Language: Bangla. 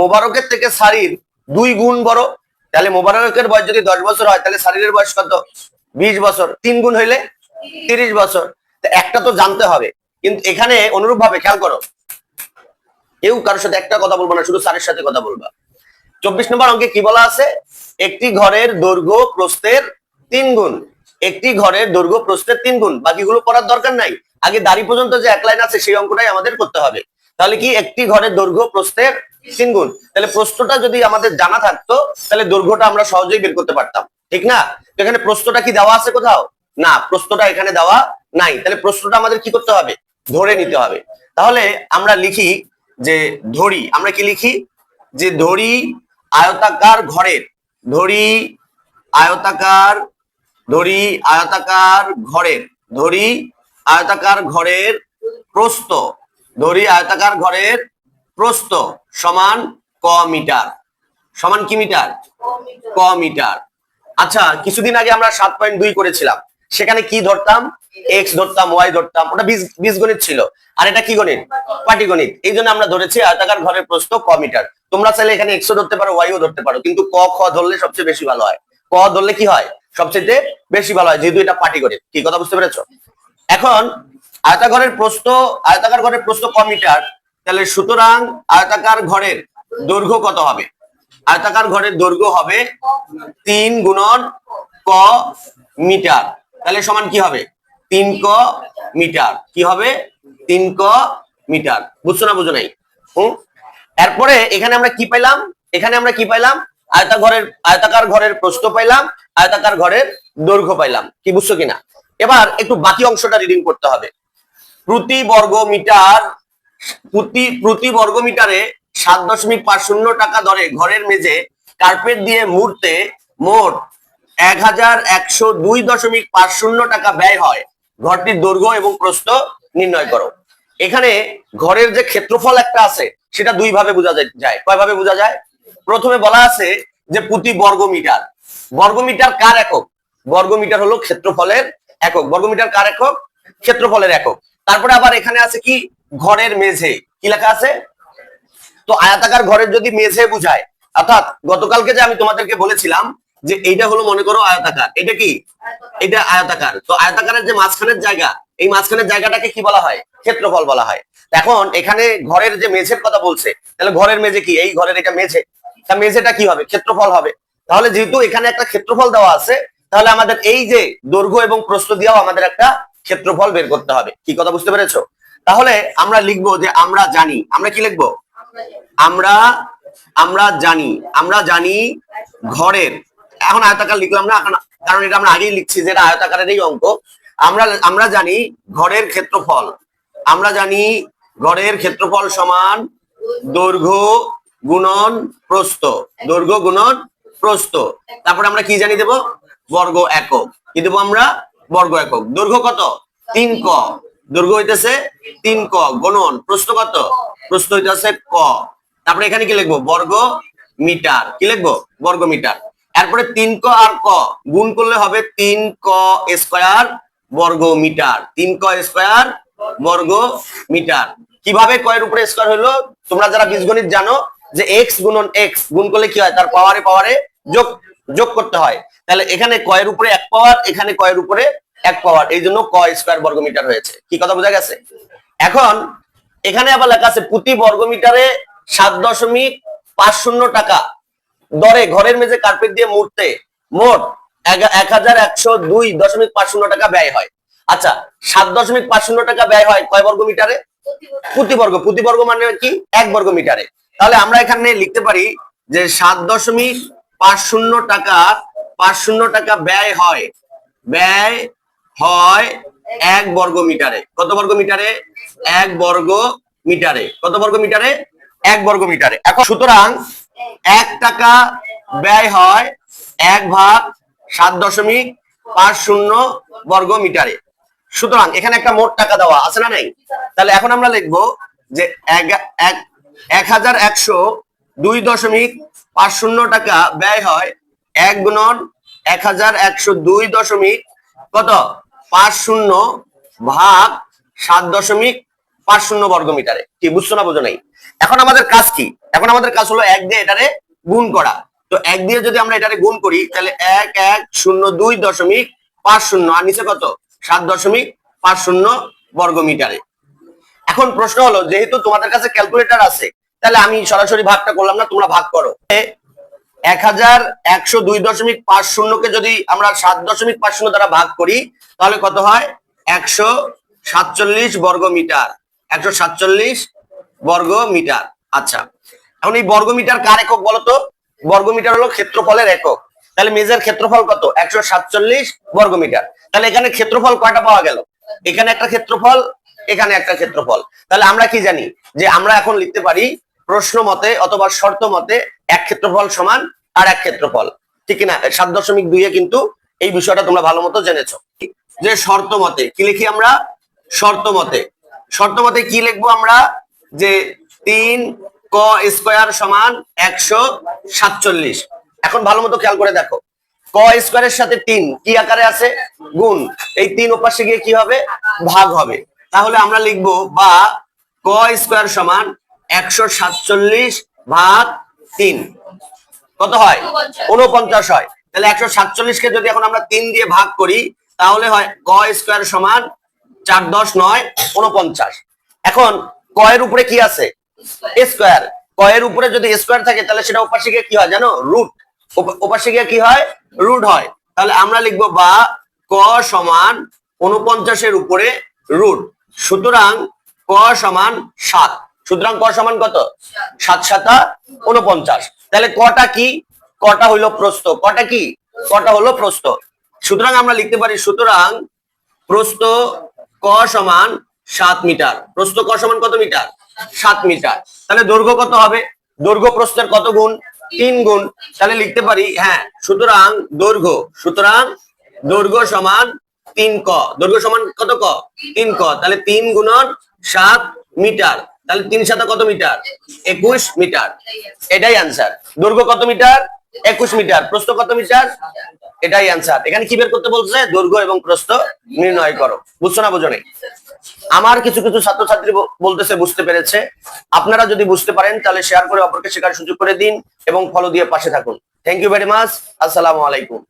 মোবারকের থেকে সারির দুই গুণ বড়, তাহলে মোবারকের বয়স যদি দশ বছর হয়, তাহলে সারিরের বয়স কত? বিশ বছর। তিন গুণ হইলে তিরিশ বছর। একটা তো জানতে হবে। কিন্তু এখানে অনুরূপ ভাবে খেয়াল করো। কেউ কারোর সাথে একটা কথা বলব না, শুধু স্যারের সাথে কথা বলবা। চব্বিশ নম্বর অঙ্কে কি বলা আছে? একটি ঘরের দৈর্ঘ্য প্রস্থের তিন গুণ। একটি ঘরের দৈর্ঘ্য প্রস্থের তিন গুণ। বাকিগুলো করার দরকার নাই। আগে দাড়ি পর্যন্ত যে এক লাইন আছে, সেই অঙ্কটাই আমাদের করতে হবে। তাহলে কি একটি ঘরের দৈর্ঘ্য প্রস্থের তিন গুণ। তাহলে প্রস্থটা যদি আমাদের জানা থাকতো, তাহলে দৈর্ঘ্যটা আমরা সহজেই বের করতে পারতাম। ঠিক না? এখানে প্রস্থটা কি দেওয়া আছে কোথাও? না প্রস্থটা এখানে দেওয়া নাই। তাহলে প্রশ্নটা আমাদের কি করতে হবে? ধরে নিতে হবে। তাহলে আমরা লিখি যে ধরি, আমরা কি লিখি? যে ধরি আয়তাকার ঘরের, ধরি আয়তাকার ধরি আয়তাকার ঘরের, ধরি আয়তাকার ঘরের প্রস্থ, ধরি আয়তাকার ঘরের প্রস্থ সমান ক মিটার। সমান কি মিটার? ক মিটার। আচ্ছা কিছুদিন আগে আমরা সাত পয়েন্ট দুই করেছিলাম। সেখানে কি ধরতাম? এক্স ধরতাম ওয়াই ধরতাম, ওটা বীজ, বীজগণিত ছিল। আর এটা কি গণিত? পাটিগণিত। এই জন্য আমরা ধরেছি আয়তাকার ঘরের প্রস্থ ক মিটার। তোমরা চাইলে এখানে এক্সও ধরতে পারো ওয়াইও ধরতে পারো, কিন্তু ক, খ ধরলে সবচেয়ে বেশি ভালো হয়। ক ধরলে কি হয়? সবচেয়ে বেশি ভালো হয়, যেহেতু এটা পাটিগণিত। কি কথা বুঝতে পেরেছ? এখন আয়তাঘরের প্রস্থ, আয়তাকার ঘরের প্রস্থ ক মিটার তাহলে সুতরাং আয়তাকার ঘরের দৈর্ঘ্য কত হবে? আয়তাকার ঘরের দৈর্ঘ্য হবে তিন গুণন ক মিটার। তাহলে সমান কি হবে? তিন ক মিটার। কি হবে? তিন ক মিটার। বুঝছ না বুঝো নাই? হুম? এরপরে এখানে আমরা কি পাইলাম? এখানে আমরা কি পাইলাম? আয়তা ঘরের, আয়তাকার ঘরের প্রস্থ পাইলাম, আয়তাকার ঘরের দৈর্ঘ্য পাইলাম। কি বুঝছ কিনা? এবার একটু বাকি অংশটা রিডিং করতে হবে। প্রতি বর্গ মিটার প্রতি প্রতি বর্গ মিটারে সাত দশমিক পাঁচ শূন্য টাকা দরে ঘরের মেঝে কার্পেট দিয়ে মুড়তে মোট এক হাজার একশো দুই দশমিক পাঁচ শূন্য টাকা ব্যয় হয়। ঘরটির দৈর্ঘ্য এবং প্রস্থ নির্ণয় করো। এখানে ঘরের যে ক্ষেত্রফল একটা আছে, সেটা দুই ভাবে বোঝা যায়- যায়। কয় ভাবে বোঝা যায়? প্রথমে বলা আছে যে প্রতি বর্গ মিটার বর্গ মিটার কার একক? বর্গ মিটার হলো ক্ষেত্রফলের একক। বর্গ মিটার কার একক? ক্ষেত্রফলের একক। তারপরে আবার এখানে আছে কি? ঘরের মেঝে। কি লেখা আছে? তো আয়াতাকার ঘরের যদি মেঝে বুঝায়, অর্থাৎ গতকালকে যে আমি তোমাদেরকে বলেছিলাম যে এইটা হলো মনে করো আয়তাকার, এটা কি? এটা আয়তাকার। তো আয়তাকারের যে মাঝখানের জায়গা, এই মাঝখানের জায়গাটাকে কি বলা হয়? ক্ষেত্রফল বলা হয়। এখন এখানে ঘরের যে মেঝের কথা বলছে, তাহলে ঘরের মেঝে কি? এই ঘরের এটা মেঝে। তা মেঝেটা কি হবে? ক্ষেত্রফল হবে। তাহলে যেহেতু এখানে একটা ক্ষেত্রফল দেওয়া আছে, তাহলে আমাদের এই যে দৈর্ঘ্য এবং প্রস্থ দিয়েও আমাদের একটা ক্ষেত্রফল বের করতে হবে। কি কথা বুঝতে পেরেছ? তাহলে আমরা লিখব যে আমরা জানি। আমরা কি লিখব? আমরা আমরা জানি। আমরা জানি ঘরের। এখন আয়তাকার লিখলাম না কারণ এটা আমরা আগেই লিখছি যে এটা আয়তাকারের এই অঙ্ক। আমরা আমরা জানি ঘরের ক্ষেত্রফল। আমরা জানি ঘরের ক্ষেত্রফল সমান দৈর্ঘ্য গুণন প্রস্থ। দৈর্ঘ্য গুণন প্রস্থ। তারপরে আমরা কি জানি দেব? বর্গ একক। কি দেবো আমরা? বর্গ একক। দৈর্ঘ্য কত? তিন ক। দৈর্ঘ্য হইতেছে তিন ক। গণন, প্রস্থ কত? প্রস্থ হইতেছে ক। তারপরে এখানে কি লিখব? বর্গ মিটার। কি লিখব? বর্গ মিটার। এরপরে তিন ক আর ক। গুণ করলে হবে তিন ক স্কয়ার বর্গ মিটার। তিন ক স্কয়ার বর্গ মিটার। কীভাবে কয়ের উপরে স্কয়ার হলো তোমরা যারা বীজগণিত জানো যে এক্স গুণন এক্স গুণ করলে কি হয়? তার পাওয়ারে পাওয়ারে যোগ যোগ করতে হয়। তাহলে এখানে কয়ের উপরে এক পাওয়ার এখানে কয়ের উপরে এক পাওয়ার এই জন্য ক স্কয়ার বর্গ মিটার হয়েছে। কি কথা বোঝা গেছে? এখন এখানে আবার লেখা আছে, প্রতি বর্গ মিটারে সাত দশমিক পাঁচ শূন্য টাকা। দরে ঘরের মেঝে কার্পেট দিয়ে মুড়তে মোট এক হাজার একশো দুই দশমিক পাঁচ শূন্য টাকা ব্যয় হয়। আচ্ছা সাত দশমিক পাঁচ শূন্য টাকা ব্যয় হয় কয় বর্গ মিটারে প্রতি বর্গ প্রতি বর্গ মানে কি? এক বর্গ মিটারে তাহলে আমরা এখানে লিখতে পারি যে সাত দশমিক পাঁচ শূন্য টাকা পাঁচ শূন্য টাকা ব্যয় হয়। ব্যয় হয় এক বর্গ মিটারে কত বর্গ মিটারে এক বর্গ মিটারে কত বর্গ মিটারে এক বর্গ মিটারে এখন সুতরাং এক টাকা ব্যয় হয় এক ভাগ সাত দশমিক পাঁচ শূন্য বর্গ মিটারে সুতরাং এখানে একটা মোট টাকা দেওয়া আছে না নাই? তাহলে এখন আমরা লিখব যে এক- হাজার একশো দুই দশমিক পাঁচ শূন্য টাকা ব্যয় হয় এক গুণন এক হাজার একশো দুই দশমিক কত? পাঁচ শূন্য ভাগ সাত দশমিক পাঁচ শূন্য বর্গ মিটারে। কি, বুঝছ না বোঝো নাই? এখন আমাদের কাজ কি? এখন আমাদের কাজ হলো এক দিয়ে এটারে গুণ করা। তো এক দিয়ে যদি আমরা এটারে গুণ করি, তাহলে এক এক শূন্য দুই দশমিক পাঁচ শূন্য আর নিচে কত? সাত দশমিক পাঁচ শূন্য বর্গ মিটারে। এখন প্রশ্ন হলো, যেহেতু তোমাদের কাছে ক্যালকুলেটর আছে তাহলে আমি সরাসরি ভাগটা করলাম না, তোমরা ভাগ করো। এক হাজার একশো দুই দশমিক পাঁচ শূন্যকে যদি আমরা সাত দশমিক পাঁচ শূন্য দ্বারা ভাগ করি, তাহলে কত হয়? একশো সাতচল্লিশ বর্গ মিটার একশো সাতচল্লিশ বর্গ মিটার আচ্ছা এখন এই বর্গ মিটার কার একক বলতো? বর্গ মিটার হলো ক্ষেত্রফলের একক। তাহলে মেজের ক্ষেত্রফল কত? একশো সাতচল্লিশ বর্গ মিটার তাহলে এখানে ক্ষেত্রফল কয়টা পাওয়া গেল? এখানে একটা ক্ষেত্রফল, এখানে একটা ক্ষেত্রফল। তাহলে আমরা কি জানি? যে আমরা এখন লিখতে পারি প্রশ্ন মতে অথবা শর্ত মতে এক ক্ষেত্রফল সমান আর এক ক্ষেত্রফল। ঠিক না সাত দশমিক দুইয়ে কিন্তু এই বিষয়টা তোমরা ভালো মতো জেনেছো। যে শর্ত মতে কি লিখি আমরা? শর্ত মতে শর্ত মতে কি লিখব আমরা? যে তিন ক স্কোয়ার সমান একশো সাতচল্লিশ। এখন ভালো মতো খেয়াল করে দেখো। ক স্কোয়ারের সাথে তিন কি আকারে আছে? গুণ। এই তিন ওপাশে গিয়ে কি হবে? ভাগ হবে। তাহলে আমরা লিখব বা ক স্কোয়ার সমান একশো সাতচল্লিশ ভাগ তিন। কত হয়? উনপঞ্চাশ। হয়। তাহলে একশো সাতচল্লিশ কে যদি এখন আমরা তিন দিয়ে ভাগ করি তাহলে হয় ক স্কোয়ার সমান চার দশ নয় উনপঞ্চাশ। এখন কয়ের উপরে কি আছে? স্কোয়ার। কয়ের উপরে যদি স্কোয়ার থাকে তাহলে সেটা গিয়ে কি হয় জানো? রুট। ওপাশে গিয়ে কি হয়? রুট হয়। তাহলে আমরা লিখব বা ক সমান উনপঞ্চাশের উপরে রুট। সুতরাং ক সমান সাত। সুতরাং ক সমান কত? সাত সাতা উনপঞ্চাশ তাহলে কটা কি? কটা হইল প্রস্থ। কটা কি? কটা হলো প্রস্থ। সুতরাং আমরা লিখতে পারি, সুতরাং প্রস্থ ক সমান সাত মিটার। প্রস্থ ক সমান কত মিটার? সাত মিটার। তাহলে দৈর্ঘ্য কত হবে? দৈর্ঘ্য প্রস্থের কত গুণ? তিন গুণ। তাহলে লিখতে পারি হ্যাঁ সুতরাং দৈর্ঘ্য। সুতরাং দৈর্ঘ্য সমান তিন ক। দৈর্ঘ্য সমান কত ক? তিন ক। তাহলে তিন গুণন সাত মিটার। তাহলে তিন সাথে কত মিটার? একুশ মিটার। এটাই আনসার দৈর্ঘ্য কত মিটার? একুশ মিটার। প্রস্থ কত মিটার? এটাই আনসার এখানে কি বের করতে বলছে? দৈর্ঘ্য এবং প্রস্থ নির্ণয় করো। বুঝছ না, বুঝো? আমার কিছু কিছু ছাত্রছাত্রী বলতেছে, বুঝতে পেরেছে। আপনারা যদি বুঝতে পারেন, তাহলে শেয়ার করে অপরকে শেখার সুযোগ করে দিন এবং ফলো দিয়ে পাশে থাকুন। থ্যাংক ইউ ভেরি মাচ আসসালামু আলাইকুম।